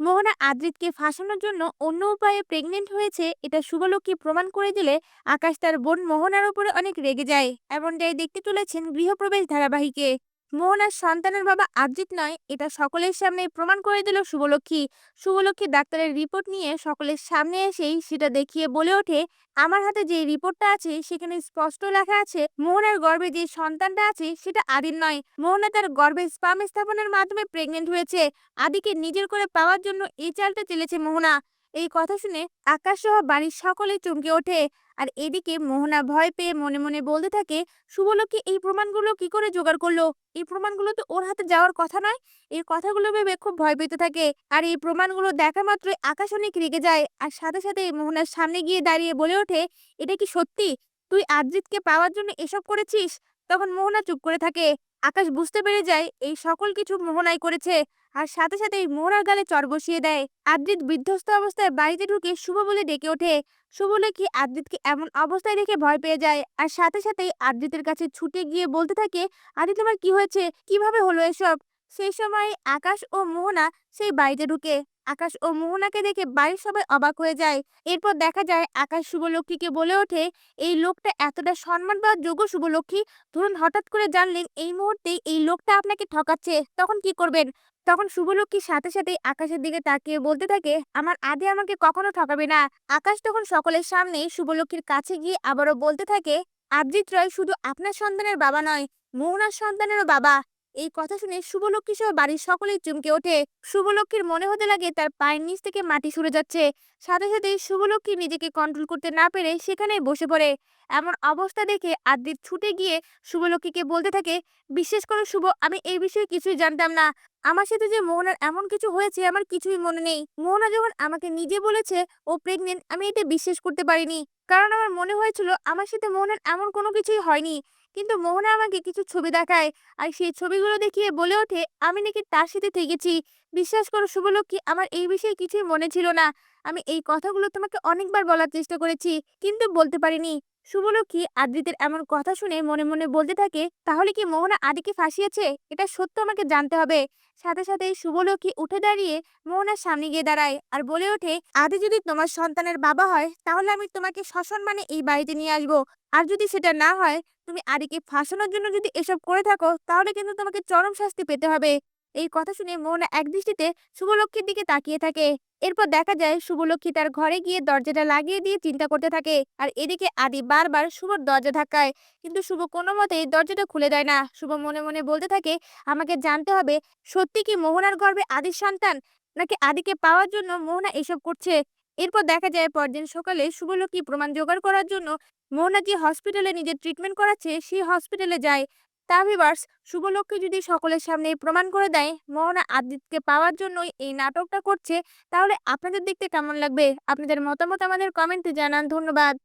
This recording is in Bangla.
মোহনা আদ্রিতকে ফাঁসানোর জন্য অন্য উপায়ে প্রেগনেন্ট হয়েছে এটা শুভলক্ষ্মী প্রমাণ করে দিলে আকাশ তার বোন মোহনার উপরে অনেক রেগে যায়। এমনটাই দেখতে চলেছেন গৃহপ্রবেশ ধারাবাহিকে। মোহনার সন্তানের বাবা আদ্রিত নয়, এটা সকলের সামনে প্রমাণ করে দিল শুভলক্ষ্মী। শুভলক্ষ্মী ডাক্তারের রিপোর্ট নিয়ে সকলের সামনে এসেই সেটা দেখিয়ে বলে ওঠে, আমার হাতে যে রিপোর্টটা আছে, সেখানে স্পষ্ট লেখা আছে মোহনার গর্ভে যে সন্তানটা আছে, সেটা আদির নয়। মোহনা তার গর্ভে স্পাম স্থাপনের মাধ্যমে প্রেগনেন্ট হয়েছে। আদিকে নিজের করে পাওয়ার জন্য এই চালটা চেলেছে মোহনা। এই কথা শুনে আকাশ সহ বাড়ির সকলে চমকে ওঠে। আর এদিকে মোহনা ভয় পেয়ে মনে মনে বলতে থাকে শুভলক্ষ্মী এই প্রমাণগুলো কি করে জোগাড় করল? এই প্রমাণগুলো তো ওর হাতে যাওয়ার কথা নয়। এই কথাগুলো ভেবে খুব ভয় পেতে থাকে। আর এই প্রমাণগুলো দেখা মাত্রই আকাশ অনেক রেগে যায়। আর সাথে সাথে মোহনার সামনে গিয়ে দাঁড়িয়ে বলে ওঠে, এটা কি সত্যি? তুই আদ্রিতকে পাওয়ার জন্য এসব করেছিস? তখন মোহনা চুপ করে থাকে। আকাশ বুঝতে পেরে যায়, এই সকল কিছু মোহনাই করেছে। আর সাথে সাথেই মোহনার গালে চর বসিয়ে দেয়। আদ্রিত বিধ্বস্ত অবস্থায় বাড়িতে ঢুকে শুভ বলে ডেকে ওঠে। শুভ নাকি আদ্রিতকে এমন অবস্থায় দেখে ভয় পেয়ে যায়। আর সাথে সাথেই আদ্রিতের কাছে ছুটে গিয়ে বলতে থাকে আদ্রিত তোমার কি হয়েছে? কীভাবে হলো এসব? সেই সময় আকাশ ও মোহনা সেই বাড়িতে ঢুকে। আকাশ ও মোহনাকে দেখে বাড়ির সবাই অবাক হয়ে যায়। এরপর দেখা যায়, আকাশ শুভলক্ষ্মীকে বলে ওঠে, এই লোকটা এতটা সম্মান পাওয়ার যোগ্য শুভলক্ষ্মী? ধরুন হঠাৎ করে জানলেন এই মুহূর্তে এই লোকটা আপনাকে ঠকাচ্ছে, তখন কি করবেন? তখন শুভলক্ষ্মী সাথে সাথেই আকাশের দিকে তাকিয়ে বলতে থাকে, আমার আদে আমাকে কখনো ঠকাবে না। আকাশ তখন সকলের সামনে শুভলক্ষ্মীর কাছে গিয়ে আবারও বলতে থাকে আদ্রিত রয় শুধু আপনার সন্তানের বাবা নয়, মোহনার সন্তানেরও বাবা। এই কথা শুনে শুভলক্ষ্মী সহ বাড়ির সকলেই চমকে ওঠে। শুভলক্ষ্মীর মনে হতে লাগে তার পায়ের নিচ থেকে মাটি সরে যাচ্ছে। সাথে সাথে শুভলক্ষ্মী নিজেকে কন্ট্রোল করতে না পেরে সেখানে বসে পড়ে। এমন অবস্থা দেখে আদ্রিত ছুটে গিয়ে শুভলক্ষ্মীকে বলতে থাকে, বিশ্বাস করো শুভ, আমি এই বিষয়ে কিছুই জানতাম না। আমার সাথে যে মোহনার এমন কিছু হয়েছে আমার কিছুই মনে নেই। মোহনা যখন আমাকে নিজে বলেছে, ও প্রেগনেন্ট আমি এটা বিশ্বাস করতে পারিনি। কারণ আমার মনে হয়েছিল আমার সাথে মোহনার এমন কোনো কিছুই হয়নি। কিন্তু মোহনা আমাকে কিছু ছবি দেখায় আর সেই ছবিগুলো দেখিয়ে বলে ওঠে, আমি নাকি তার সাথে থেকেছি। বিশ্বাস করো শুভলক্ষ্মী আমার এই বিষয়ে কিছুই মনে ছিল না। আমি এই কথাগুলো তোমাকে অনেকবার বলার চেষ্টা করেছি, কিন্তু বলতে পারিনি। শুভলক্ষ্মী আদ্রিতের এমন কথা শুনে মনে মনে বলতে থাকে, তাহলে কি মোহনা আদিকে ফাঁসিয়েছে? এটা সত্য আমাকে জানতে হবে। সাথে সাথে শুভলক্ষ্মী উঠে দাঁড়িয়ে মোহনার সামনে গিয়ে দাঁড়ায় আর বলে ওঠে, আদি যদি তোমার সন্তানের বাবা হয়, তাহলে আমি তোমাকে সসম্মানে এই বাড়িতে নিয়ে আসব। আর যদি সেটা না হয়, তুমি আদিকে ফাঁসানোর জন্য যদি এসব করে থাকো, তাহলে কিন্তু তোমাকে চরম শাস্তি পেতে হবে। এই কথা শুনে মোহনা একদৃষ্টিতে শুভলক্ষীর দিকে তাকিয়ে থাকে। এরপর দেখা যায় শুভলক্ষী তার ঘরে গিয়ে দরজাটা লাগিয়ে দিয়ে চিন্তা করতে থাকে আর এদিকে আদি বারবার শুভর দরজা ধাক্কায়। কিন্তু শুভ কোনো মতেই দরজাটা খুলে দেয় না। শুভ মনে মনে বলতে থাকে, আমাকে জানতে হবে সত্যি কি মোহনার গর্ভে আদির সন্তান? নাকি আদিকে পাওয়ার জন্য মোহনা এসব করছে? এরপর দেখা যায় পরদিন সকালে শুভলক্ষ্মী প্রমাণ জোগাড় করার জন্য মোহনা যে হসপিটালে নিজের ট্রিটমেন্ট করাচ্ছে, সেই হসপিটালে যায়। তা ভিভার্স শুভলক্ষ্মী যদি সকলের সামনে প্রমাণ করে দেয়, মোহনা আদিতকে পাওয়ার জন্যই এই নাটকটা করছে, তাহলে আপনাদের দেখতে কেমন লাগবে? আপনাদের মতামত আমাদের কমেন্টে জানান। ধন্যবাদ।